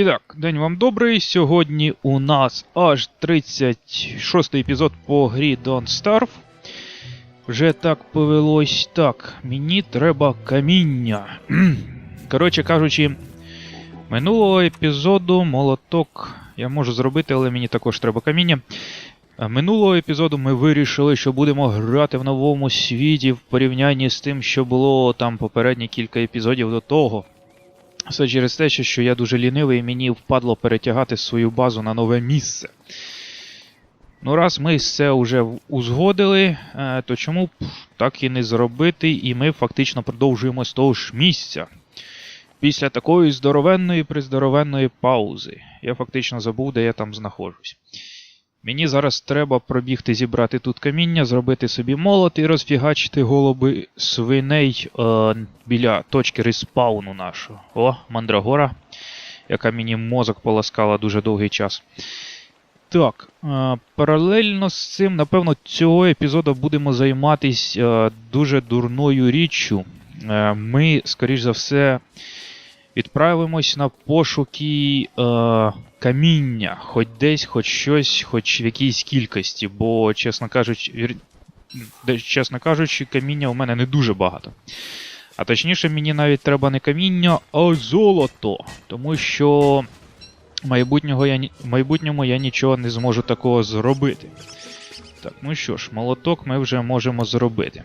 І так, день вам добрий. Сьогодні у нас аж 36 й епізод по грі Don't Starve. Вже так повелось. Так, мені треба каміння. Коротше кажучи, минулого епізоду молоток я можу зробити, але мені також треба каміння. Минулого епізоду ми вирішили, що будемо грати в новому світі в порівнянні з тим, що було там попередні кілька епізодів до того. Все через те, що- я дуже лінивий і мені впадло перетягати свою базу на нове місце. Ну, раз ми це вже узгодили, е, то чому б так і не зробити, і ми фактично продовжуємо з того ж місця. Після такої здоровенної приздоровенної паузи. Я фактично забув, де я там знаходжусь. Мені зараз треба пробігти зібрати тут каміння, зробити собі молот і розфігачити голуби свиней е, біля точки респауну нашого. О, мандрагора, яка мені мозок поласкала дуже довгий час. Так, е, паралельно з цим, напевно, цього епізоду будемо займатись е, дуже дурною річчю. Е, ми, скоріш за все, відправимось на пошуки е, каміння, хоч десь, хоч щось, хоч в якійсь кількості, бо, чесно кажучи, чесно кажучи, каміння у мене не дуже багато. А точніше, мені навіть треба не каміння, а золото. Тому що майбутнього я, в майбутньому я нічого не зможу такого зробити. Так, ну що ж, молоток ми вже можемо зробити.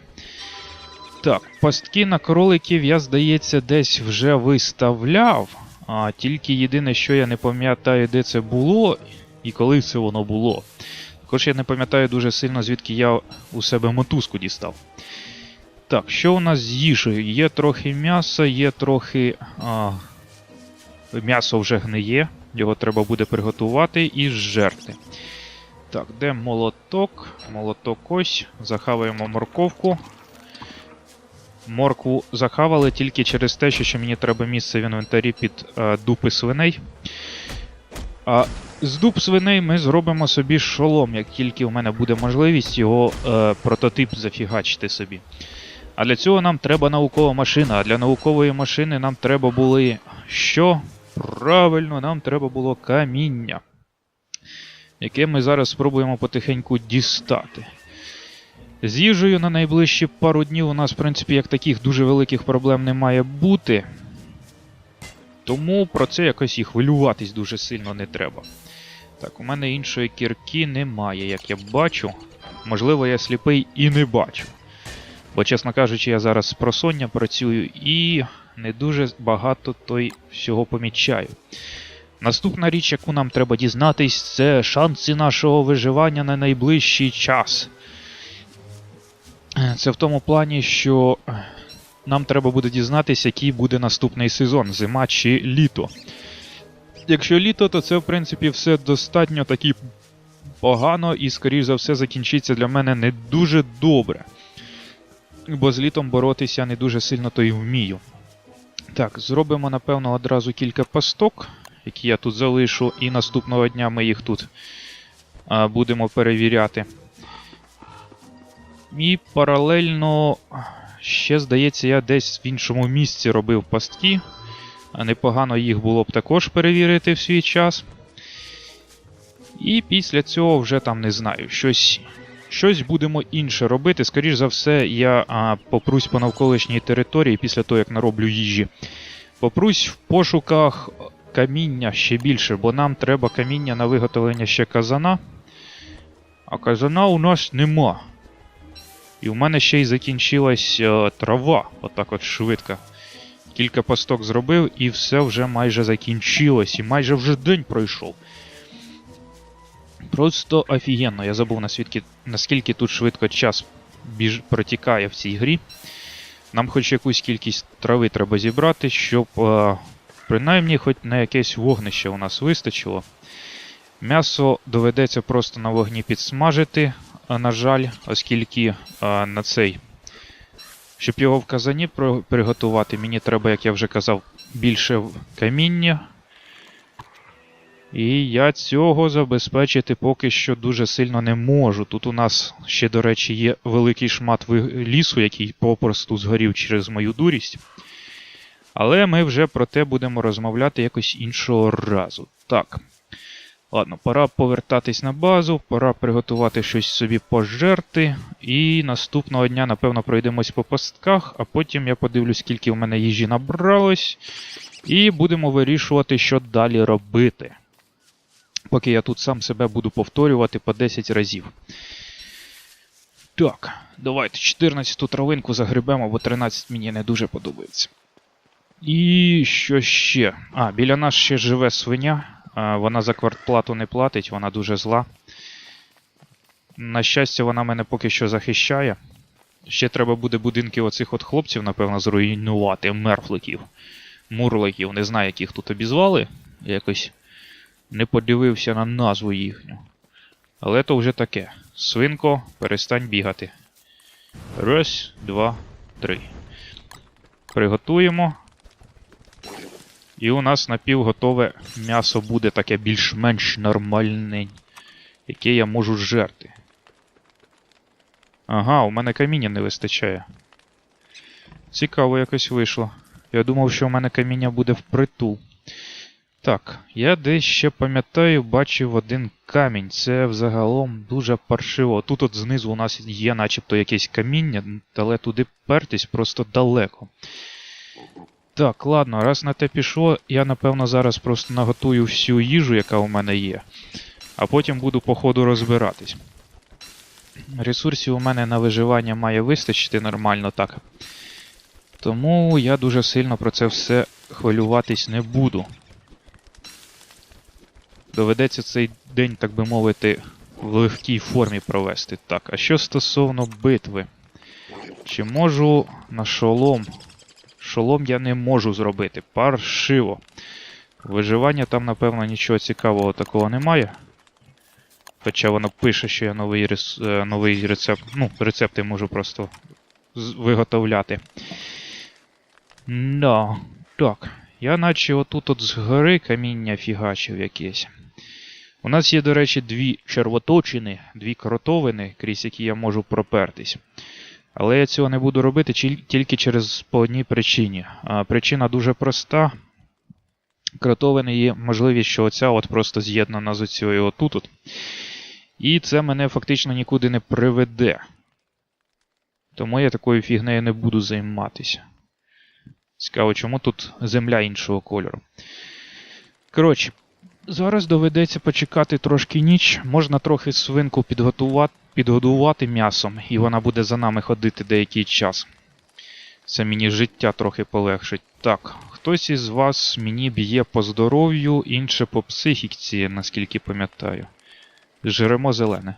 Так, пастки на кроликів я, здається, десь вже виставляв. А тільки єдине, що я не пам'ятаю, де це було і коли це воно було. Також я не пам'ятаю дуже сильно, звідки я у себе мотузку дістав. Так, що у нас з їжею? Є трохи м'яса, є трохи. А, м'ясо вже гниє, його треба буде приготувати і зжерти. Так, де молоток? Молоток ось. Захаваємо морковку. Моркву захавали тільки через те, що ще мені треба місце в інвентарі під е, дупи свиней. А з дуб свиней ми зробимо собі шолом, як тільки в мене буде можливість його е, прототип зафігачити собі. А для цього нам треба наукова машина. А для наукової машини нам треба були що? Правильно, нам треба було каміння, яке ми зараз спробуємо потихеньку дістати. З їжею на найближчі пару днів у нас, в принципі, як таких дуже великих проблем не має бути. Тому про це якось і хвилюватись дуже сильно не треба. Так, у мене іншої кірки немає, як я бачу. Можливо, я сліпий і не бачу. Бо, чесно кажучи, я зараз з просоння працюю і не дуже багато той всього помічаю. Наступна річ, яку нам треба дізнатись, це шанси нашого виживання на найближчий час. Це в тому плані, що нам треба буде дізнатися, який буде наступний сезон, зима чи літо. Якщо літо, то це, в принципі, все достатньо таки погано і, скоріш за все, закінчиться для мене не дуже добре. Бо з літом боротися не дуже сильно то й вмію. Так, зробимо, напевно, одразу кілька пасток, які я тут залишу, і наступного дня ми їх тут будемо перевіряти. І паралельно, ще, здається, я десь в іншому місці робив пастки. А непогано їх було б також перевірити в свій час. І після цього вже там не знаю, щось, щось будемо інше робити. Скоріш за все, я а, попрусь по навколишній території після того, як нароблю їжі. Попрусь в пошуках каміння ще більше, бо нам треба каміння на виготовлення ще казана. А казана у нас нема. І в мене ще й закінчилась е, трава, отак от швидко. Кілька пасток зробив, і все вже майже закінчилось, і майже вже день пройшов. Просто офігенно. Я забув наскільки, наскільки тут швидко час біж... протікає в цій грі. Нам хоч якусь кількість трави треба зібрати, щоб е, принаймні хоч на якесь вогнище у нас вистачило. М'ясо доведеться просто на вогні підсмажити, на жаль, оскільки на цей. Щоб його в казані приготувати, мені треба, як я вже казав, більше каміння. І я цього забезпечити поки що дуже сильно не можу. Тут у нас ще, до речі, є великий шмат лісу, який попросту згорів через мою дурість. Але ми вже про те будемо розмовляти якось іншого разу. Так. Ладно, пора повертатись на базу, пора приготувати щось собі пожерти. І наступного дня, напевно, пройдемось по постках, а потім я подивлюсь, скільки в мене їжі набралось. І будемо вирішувати, що далі робити. Поки я тут сам себе буду повторювати по 10 разів. Так, давайте 14 травинку загребемо, бо 13 мені не дуже подобається. І що ще? А, біля нас ще живе свиня. Вона за квартплату не платить, вона дуже зла. На щастя, вона мене поки що захищає. Ще треба буде будинки оцих от хлопців, напевно, зруйнувати, мерфликів, мурликів, не знаю, як їх тут обізвали. Якось не подивився на назву їхню. Але то вже таке. Свинко, перестань бігати. Раз, два, три. Приготуємо. І у нас напівготове м'ясо буде таке більш-менш нормальне, яке я можу жерти. Ага, у мене каміння не вистачає. Цікаво якось вийшло. Я думав, що у мене каміння буде впритул. Так, я десь ще пам'ятаю, бачив один камінь. Це взагалом дуже паршиво. Тут от знизу у нас є начебто якесь каміння, але туди пертись просто далеко. Так, ладно, раз на те пішло, я напевно зараз просто наготую всю їжу, яка у мене є, а потім буду по ходу розбиратись. Ресурсів у мене на виживання має вистачити нормально так. Тому я дуже сильно про це все хвилюватись не буду. Доведеться цей день, так би мовити, в легкій формі провести. Так, а що стосовно битви? Чи можу на шолом? Шолом я не можу зробити. Паршиво. Виживання там, напевно, нічого цікавого такого немає. Хоча воно пише, що я новий рес... е, новий рецепт. Ну, рецепти можу просто виготовляти. Да. Так. Я наче отут от згори каміння фігачив якесь. У нас є, до речі, дві червоточини, дві кротовини, крізь які я можу пропертись. Але я цього не буду робити тільки через по одній причині. Причина дуже проста. Кротовини є можливість, що оця от просто з'єднана з оцією отут. от. І це мене фактично нікуди не приведе. Тому я такою фігнею не буду займатися. Цікаво, чому тут земля іншого кольору. Коротше, зараз доведеться почекати трошки ніч. Можна трохи свинку підготувати, підгодувати м'ясом, і вона буде за нами ходити деякий час. Це мені життя трохи полегшить. Так, хтось із вас мені б'є по здоров'ю, інше по психіці, наскільки пам'ятаю. Жремо зелене.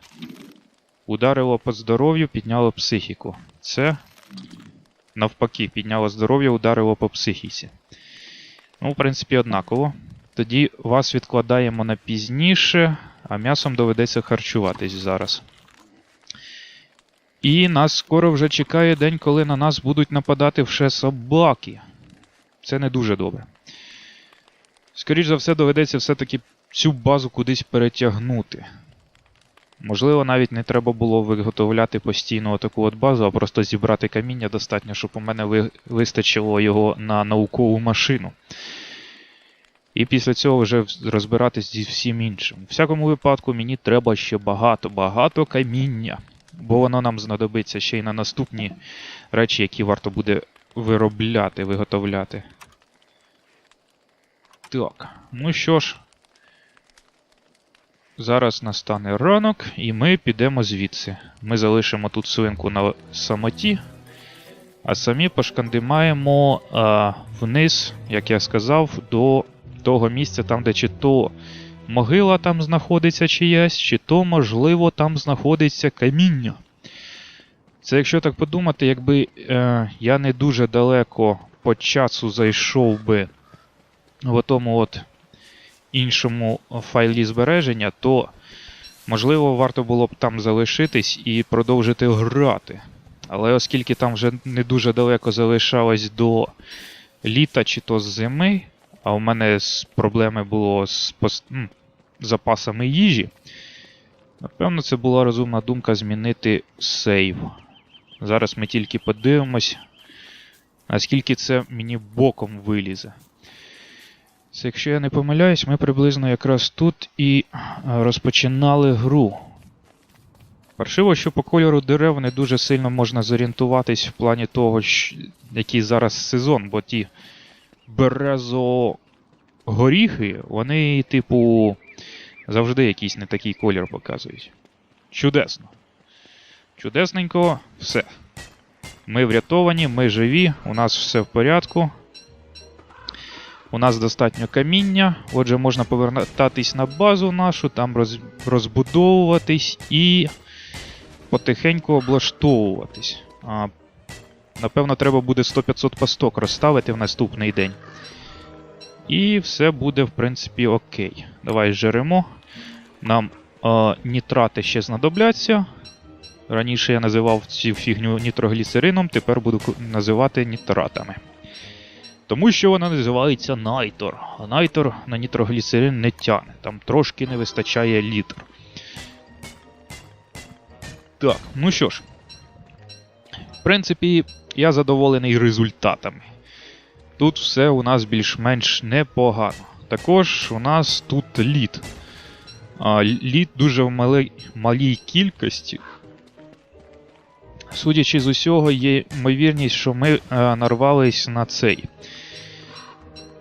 Ударило по здоров'ю, підняло психіку. Це навпаки, підняло здоров'я, ударило по психіці. Ну, в принципі, однаково. Тоді вас відкладаємо на пізніше, а м'ясом доведеться харчуватись зараз. І нас скоро вже чекає день, коли на нас будуть нападати вже собаки. Це не дуже добре. Скоріше за все, доведеться все-таки цю базу кудись перетягнути. Можливо, навіть не треба було виготовляти постійно таку от базу, а просто зібрати каміння достатньо, щоб у мене ви- вистачило його на наукову машину. І після цього вже розбиратись зі всім іншим. У всякому випадку мені треба ще багато-багато каміння, бо воно нам знадобиться ще й на наступні речі, які варто буде виробляти, виготовляти. Так, ну що ж. Зараз настане ранок, і ми підемо звідси. Ми залишимо тут свинку на самоті, а самі пошкандимаємо а, вниз, як я сказав, до того місця, там, де чи то могила там знаходиться чиясь, чи то, можливо, там знаходиться каміння. Це якщо так подумати, якби е, я не дуже далеко по часу зайшов би в тому от іншому файлі збереження, то можливо варто було б там залишитись і продовжити грати. Але оскільки там вже не дуже далеко залишалось до літа чи то зими, а у мене проблеми було з пос- м, запасами їжі, напевно, це була розумна думка змінити сейв. Зараз ми тільки подивимось. Наскільки це мені боком вилізе. Це, якщо я не помиляюсь, ми приблизно якраз тут і е, розпочинали гру. Паршиво, що по кольору дерев не дуже сильно можна зорієнтуватись в плані того, який зараз сезон, бо ті березогоріхи, вони, типу, завжди якийсь не такий колір показують. Чудесно. Чудесненько, все. Ми врятовані, ми живі, у нас все в порядку. У нас достатньо каміння, отже, можна повертатись на базу нашу, там роз, розбудовуватись і потихеньку облаштовуватись. Напевно, треба буде 100-500 пасток розставити в наступний день. І все буде, в принципі, окей. Давай жеремо. Нам е, нітрати ще знадобляться. Раніше я називав цю фігню нітрогліцерином, тепер буду називати нітратами. Тому що вона називається Найтор. А Найтор на нітрогліцерин не тяне. Там трошки не вистачає літр. Так, ну що ж. В принципі, я задоволений результатами. Тут все у нас більш-менш непогано. Також у нас тут лід. Лід дуже в малий, малій кількості. Судячи з усього, є ймовірність, що ми е, нарвались на цей.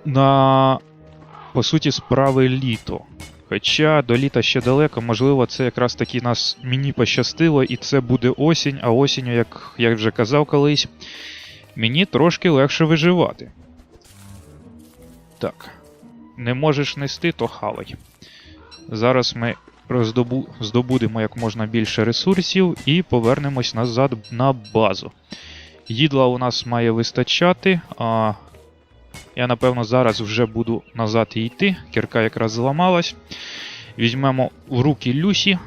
На, по суті, справи літо. Хоча до літа ще далеко, можливо, це якраз таки нас мені пощастило, і це буде осінь, а осінню, як я вже казав колись, мені трошки легше виживати. Так. Не можеш нести, то хавай. Зараз ми роздобу... здобудемо як можна більше ресурсів і повернемось назад на базу. Їдла у нас має вистачати. А... Я, напевно, зараз вже буду назад йти. Кірка якраз зламалась. Візьмемо в руки Люсі.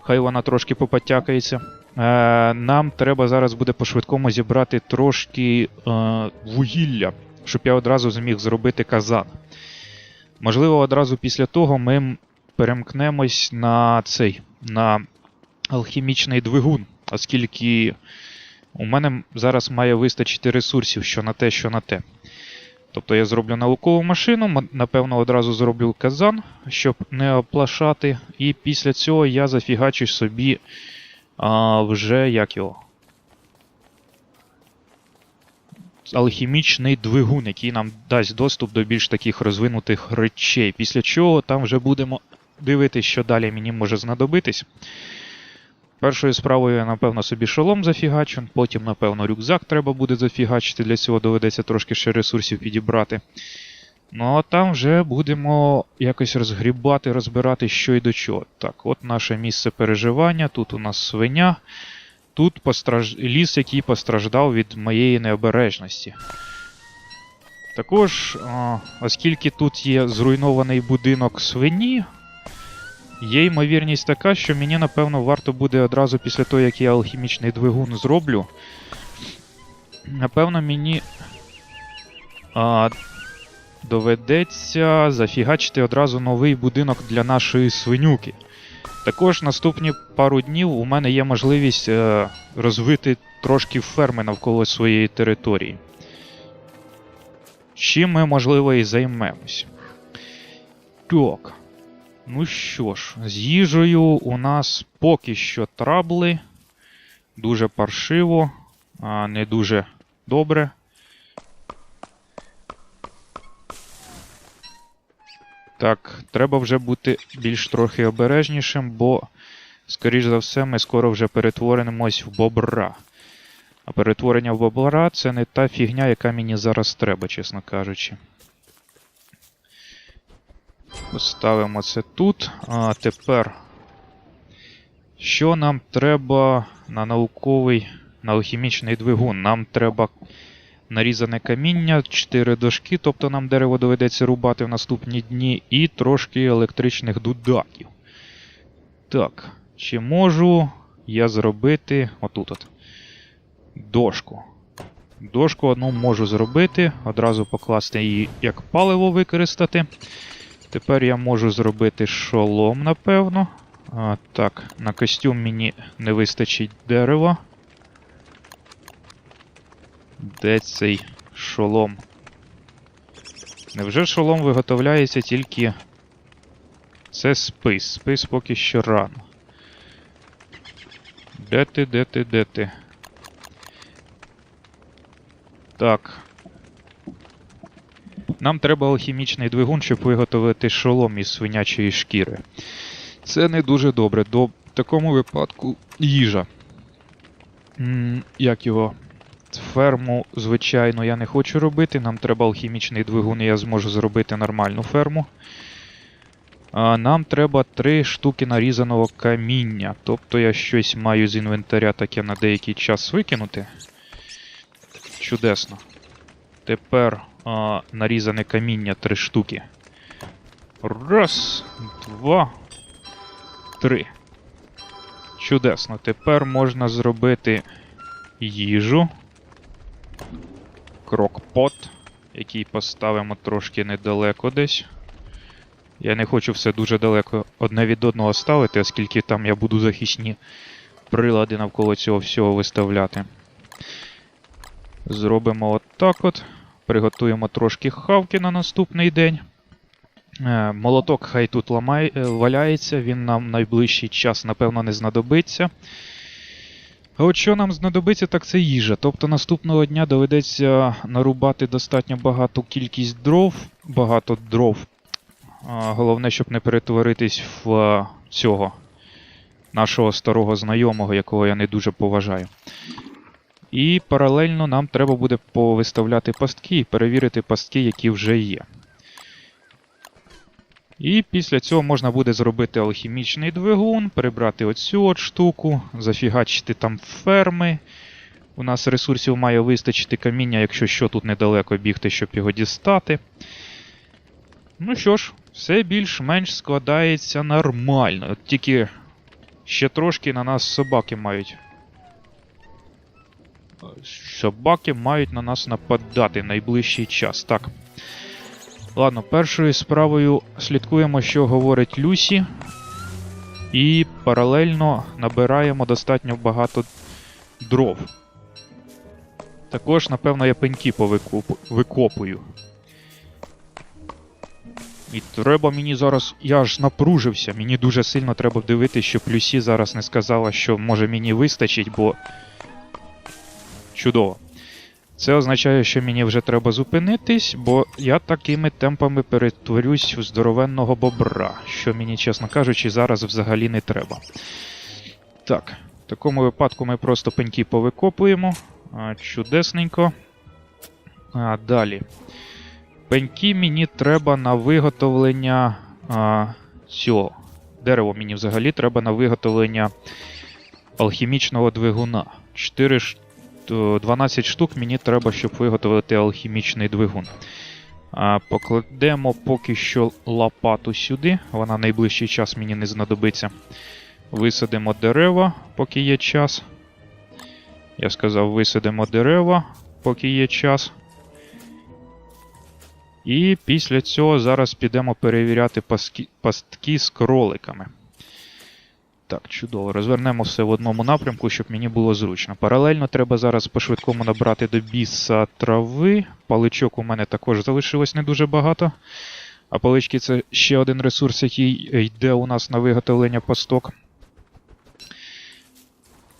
Хай вона трошки попотякається. Е, нам треба зараз буде по-швидкому зібрати трошки е, вугілля, щоб я одразу зміг зробити казан. Можливо, одразу після того ми перемкнемось на цей на алхімічний двигун, оскільки у мене зараз має вистачити ресурсів що на те, що на те. Тобто я зроблю наукову машину, напевно, одразу зроблю казан, щоб не оплашати. І після цього я зафігачу собі а, вже як його. Алхімічний двигун, який нам дасть доступ до більш таких розвинутих речей. Після чого там вже будемо дивитися, що далі мені може знадобитись. Першою справою я, напевно, собі шолом зафігачу, потім, напевно, рюкзак треба буде зафігачити, для цього доведеться трошки ще ресурсів підібрати. Ну а там вже будемо якось розгрібати, розбирати, що й до чого. Так, от наше місце переживання, тут у нас свиня, тут постраж... ліс, який постраждав від моєї необережності. Також, оскільки тут є зруйнований будинок свині, є ймовірність така, що мені, напевно, варто буде одразу після того, як я алхімічний двигун зроблю. Напевно, мені а, доведеться зафігачити одразу новий будинок для нашої свинюки. Також наступні пару днів у мене є можливість е, розвити трошки ферми навколо своєї території. Чим ми, можливо, і займемось. Так. Ну що ж, з їжею у нас поки що трабли. Дуже паршиво, а не дуже добре. Так, треба вже бути більш трохи обережнішим, бо, скоріш за все, ми скоро вже перетворимось в бобра. А перетворення в бобра це не та фігня, яка мені зараз треба, чесно кажучи. Поставимо це тут. А тепер. Що нам треба на науковий, на алхімічний двигун? Нам треба нарізане каміння, 4 дошки, тобто нам дерево доведеться рубати в наступні дні, і трошки електричних дудаків. Так, чи можу я зробити отут от. Дошку. Дошку одну можу зробити, одразу покласти її як паливо використати. Тепер я можу зробити шолом, напевно. А, так, на костюм мені не вистачить дерева. Де цей шолом? Невже шолом виготовляється тільки. Це спис. Спис поки що рано. Де ти, де ти, де ти? Так. Нам треба алхімічний двигун, щоб виготовити шолом із свинячої шкіри. Це не дуже добре. До такому випадку їжа. М, Як його? Ферму, звичайно, я не хочу робити. Нам треба алхімічний двигун, і я зможу зробити нормальну ферму. А нам треба три штуки нарізаного каміння. Тобто я щось маю з інвентаря таке на деякий час викинути. Чудесно. Тепер а, нарізане каміння три штуки. Раз, два, три. Чудесно. Тепер можна зробити їжу. Крокпот, який поставимо трошки недалеко десь. Я не хочу все дуже далеко одне від одного ставити, оскільки там я буду захисні прилади навколо цього всього виставляти. Зробимо от так от. Приготуємо трошки хавки на наступний день. Е, Молоток хай тут ламає, е, валяється, він нам найближчий час, напевно, не знадобиться. А от що нам знадобиться, так це їжа. Тобто наступного дня доведеться нарубати достатньо багату кількість дров, багато дров. Головне, щоб не перетворитись в цього нашого старого знайомого, якого я не дуже поважаю. І паралельно нам треба буде повиставляти пастки і перевірити пастки, які вже є. І після цього можна буде зробити алхімічний двигун, перебрати оцю от штуку, зафігачити там ферми. У нас ресурсів має вистачити каміння, якщо що тут недалеко бігти, щоб його дістати. Ну що ж, все більш-менш складається нормально. От тільки ще трошки на нас собаки мають. Собаки мають на нас нападати найближчий час. Так. Ладно, першою справою слідкуємо, що говорить Люсі. І паралельно набираємо достатньо багато дров. Також, напевно, я пеньки повикоп- викопую. І треба мені зараз. Я ж напружився. Мені дуже сильно треба дивитися, щоб Люсі зараз не сказала, що може мені вистачить, бо. Чудово. Це означає, що мені вже треба зупинитись, бо я такими темпами перетворюсь в здоровенного бобра, що мені, чесно кажучи, зараз взагалі не треба. Так, в такому випадку ми просто пеньки повикопуємо. Чудесненько. А, далі. Пеньки мені треба на виготовлення а, цього. Дерево мені взагалі треба на виготовлення алхімічного двигуна. 4 ш- то 12 штук мені треба, щоб виготовити алхімічний двигун. Покладемо поки що лопату сюди, вона найближчий час мені не знадобиться. Висадимо дерева, поки є час. Я сказав, висадимо дерева, поки є час. І після цього зараз підемо перевіряти пастки з кроликами. Так, чудово. Розвернемо все в одному напрямку, щоб мені було зручно. Паралельно треба зараз по-швидкому набрати до біса трави. Паличок у мене також залишилось не дуже багато. А палички це ще один ресурс, який йде у нас на виготовлення пасток.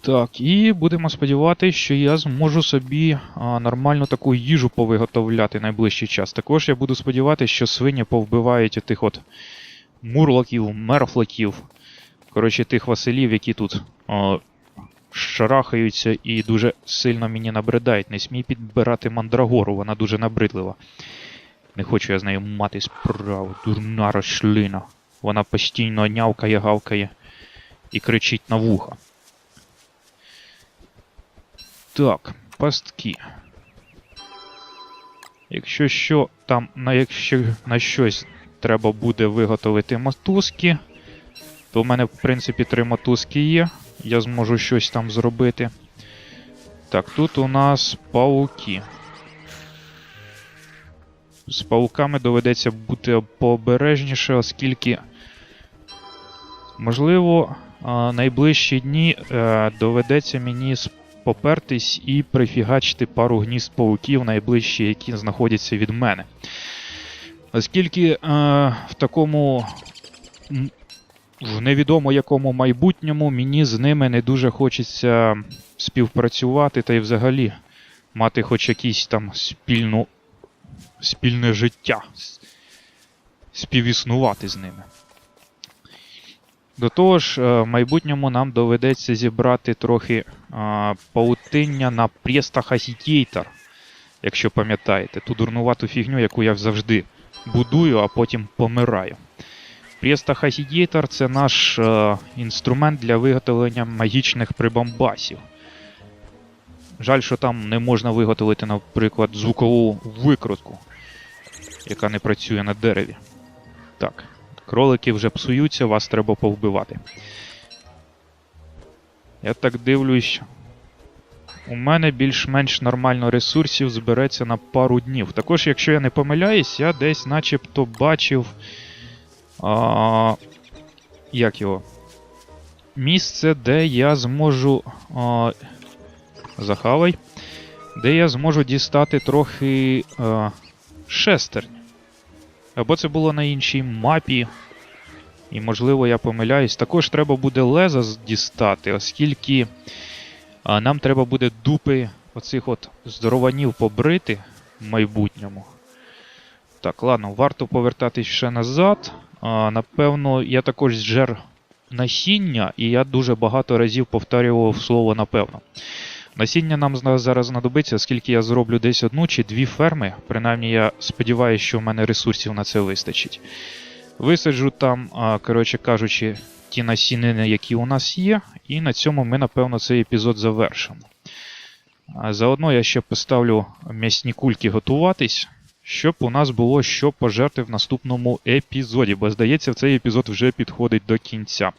Так, і будемо сподіватися, що я зможу собі а, нормальну таку їжу повиготовляти найближчий час. Також я буду сподіватися, що свині повбивають тих от мурлоків, мерфлоків. Коротше, тих Василів, які тут о, шарахаються і дуже сильно мені набридають. Не смій підбирати мандрагору, вона дуже набридлива. Не хочу я з нею мати справу, дурна рослина. Вона постійно нявкає, гавкає і кричить на вуха. Так, пастки. Якщо що, там на, якщо на щось треба буде виготовити мотузки, то в мене, в принципі, три мотузки є. Я зможу щось там зробити. Так, тут у нас пауки. З пауками доведеться бути пообережніше, оскільки, можливо, найближчі дні е, доведеться мені попертись і прифігачити пару гнізд пауків найближчі, які знаходяться від мене. Оскільки е, в такому в невідомо якому майбутньому мені з ними не дуже хочеться співпрацювати та й взагалі мати хоч якісь там спільну, спільне життя, співіснувати з ними. До того ж, е, в майбутньому нам доведеться зібрати трохи е, паутиння на Престах Асітєйтер, якщо пам'ятаєте, ту дурнувату фігню, яку я завжди будую, а потім помираю. Престах Асітєйтер це наш е, інструмент для виготовлення магічних прибамбасів. Жаль, що там не можна виготовити, наприклад, звукову викрутку, яка не працює на дереві. Так, кролики вже псуються, вас треба повбивати. Я так дивлюсь. У мене більш-менш нормально ресурсів збереться на пару днів. Також, якщо я не помиляюсь, я десь начебто бачив. А, як його? Місце, де я зможу. А, захавай. Де я зможу дістати трохи а, шестернь. Або це було на іншій мапі. І, можливо, я помиляюсь. Також треба буде леза дістати, оскільки а, нам треба буде дупи оцих от здорованів побрити в майбутньому. Так, ладно, варто повертатись ще назад. Напевно, я також зжер насіння, і я дуже багато разів повторював слово напевно. Насіння нам зараз знадобиться, оскільки я зроблю десь одну чи дві ферми. Принаймні, я сподіваюся, що в мене ресурсів на це вистачить. Висаджу там, коротше кажучи, ті насінини, які у нас є, і на цьому ми, напевно, цей епізод завершимо. Заодно я ще поставлю м'ясні кульки готуватись, щоб у нас було що пожерти в наступному епізоді, бо здається, цей епізод вже підходить до кінця.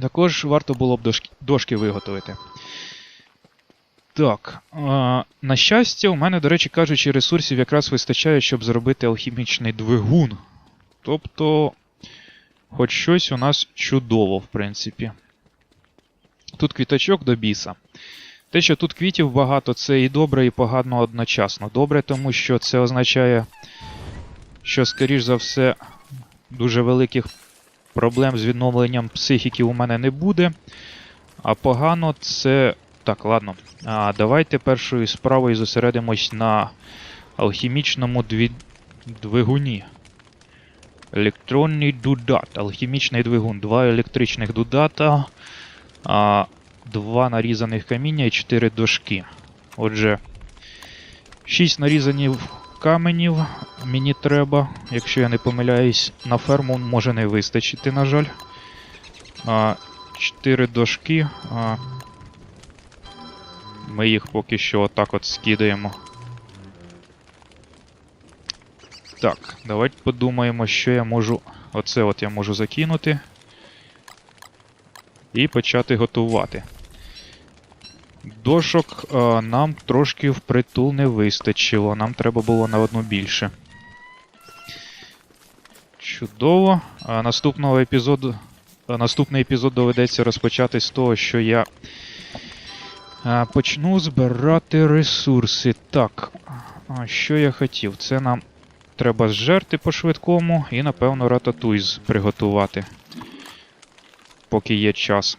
Також варто було б дошки, дошки виготовити. Так, е, на щастя, у мене, до речі кажучи, ресурсів якраз вистачає, щоб зробити алхімічний двигун. Тобто, хоч щось у нас чудово, в принципі. Тут квіточок до біса. Те, що тут квітів багато, це і добре, і погано одночасно. Добре, тому що це означає, що, скоріш за все, дуже великих проблем з відновленням психіки у мене не буде. А погано це. Так, ладно. А, давайте першою справою зосередимось на алхімічному дві... двигуні. Електронний дудат. Алхімічний двигун. Два електричних дудата, а, два нарізаних каміння і чотири дошки. Отже, шість нарізаних каменів мені треба, якщо я не помиляюсь, на ферму може не вистачити, на жаль. А, чотири дошки. А, ми їх поки що отак от скидаємо. Так, давайте подумаємо, що я можу. Оце от я можу закинути. І почати готувати. Дошок а, нам трошки впритул не вистачило. Нам треба було на одну більше. Чудово. А, наступного епізоду. а, наступний епізод доведеться розпочати з того, що я почну збирати ресурси. Так. Що я хотів? Це нам треба зжерти по-швидкому і, напевно, рататуй приготувати. Поки є час.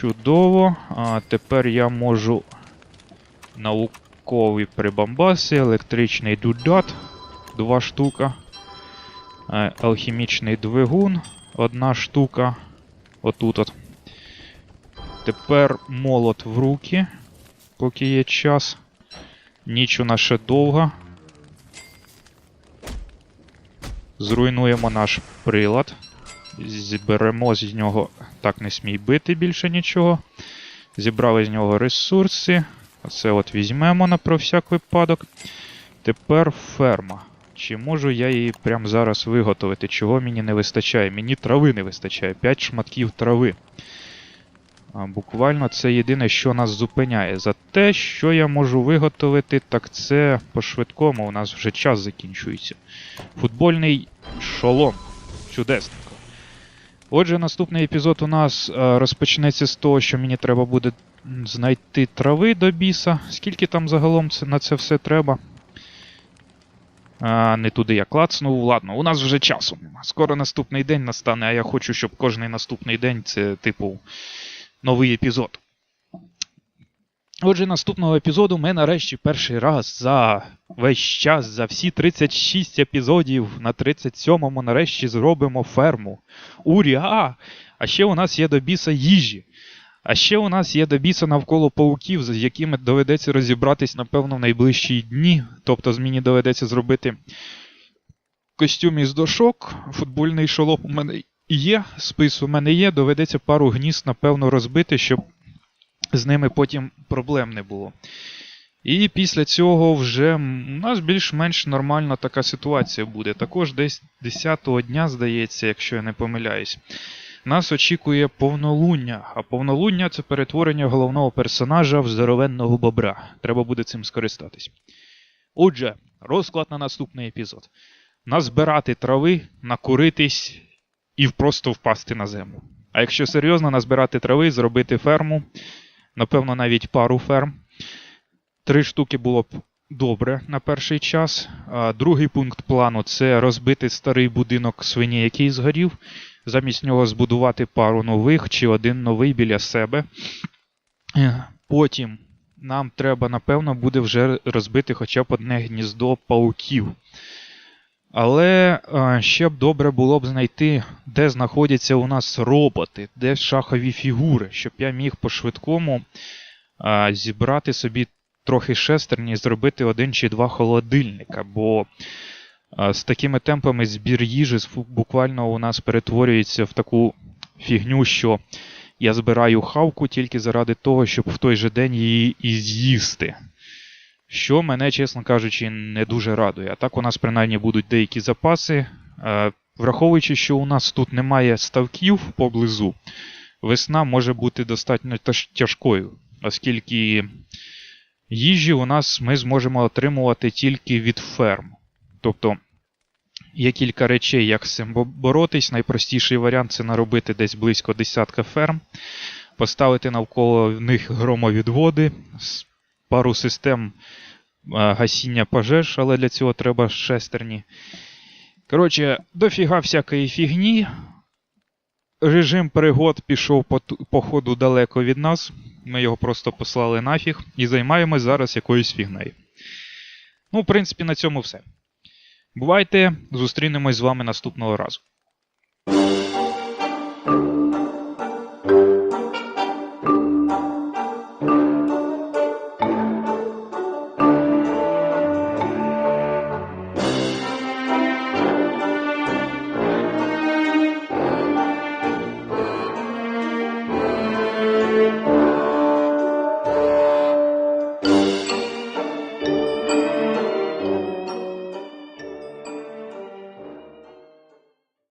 Чудово. А тепер я можу наукові прибамбаси, електричний дудат, два штука. Е, Алхімічний двигун, одна штука. Отут от. Тепер молот в руки, поки є час. Ніч у нас ще довга. Зруйнуємо наш прилад. Зберемо з нього. Так, не смій бити більше нічого. Зібрали з нього ресурси. Оце от візьмемо на про всяк випадок. Тепер ферма. Чи можу я її прямо зараз виготовити? Чого мені не вистачає? Мені трави не вистачає. 5 шматків трави. А, Буквально це єдине, що нас зупиняє. За те, що я можу виготовити, так це по-швидкому, у нас вже час закінчується. Футбольний шолом. Чудесненько. Отже, наступний епізод у нас е, розпочнеться з того, що мені треба буде знайти трави до біса. Скільки там загалом на це все треба? А, не туди я клацнув. Ладно, у нас вже часу нема. Скоро наступний день настане, а я хочу, щоб кожний наступний день це, типу, новий епізод. Отже, наступного епізоду ми нарешті перший раз за весь час, за всі 36 епізодів на 37-му нарешті зробимо ферму. Уря! А ще у нас є до біса їжі. А ще у нас є до біса навколо пауків, з якими доведеться розібратись, напевно, в найближчі дні. Тобто мені доведеться зробити костюм із дошок, футбольний шолоп у мене є, спис у мене є, доведеться пару гнізд, напевно, розбити, щоб з ними потім проблем не було. І після цього вже у нас більш-менш нормальна така ситуація буде. Також десь 10-го дня, здається, якщо я не помиляюсь, нас очікує повнолуння. А повнолуння це перетворення головного персонажа в здоровенного бобра. Треба буде цим скористатись. Отже, розклад на наступний епізод: назбирати трави, накуритись і просто впасти на землю. А якщо серйозно, назбирати трави, зробити ферму, напевно, навіть пару ферм. Три штуки було б добре на перший час. Другий пункт плану це розбити старий будинок свині, який згорів. Замість нього збудувати пару нових чи один новий біля себе. Е, Потім нам треба, напевно, буде вже розбити хоча б одне гніздо пауків. Але ще б добре було б знайти, де знаходяться у нас роботи, де шахові фігури, щоб я міг по-швидкому зібрати собі трохи шестерні і зробити один чи два холодильника. Бо з такими темпами збір їжі буквально у нас перетворюється в таку фігню, що я збираю хавку тільки заради того, щоб в той же день її і з'їсти. Що мене, чесно кажучи, не дуже радує. А так у нас принаймні будуть деякі запаси. Е, Враховуючи, що у нас тут немає ставків поблизу, весна може бути достатньо тяжкою, оскільки їжі у нас ми зможемо отримувати тільки від ферм. Тобто є кілька речей, як з цим боротись. Найпростіший варіант це наробити десь близько десятка ферм, поставити навколо них громовідводи, пару систем гасіння пожеж, але для цього треба шестерні. Коротше, дофіга всякої фігні. Режим пригод пішов по, по ходу далеко від нас. Ми його просто послали нафіг і займаємось зараз якоюсь фігнею. Ну, в принципі, на цьому все. Бувайте, зустрінемось з вами наступного разу.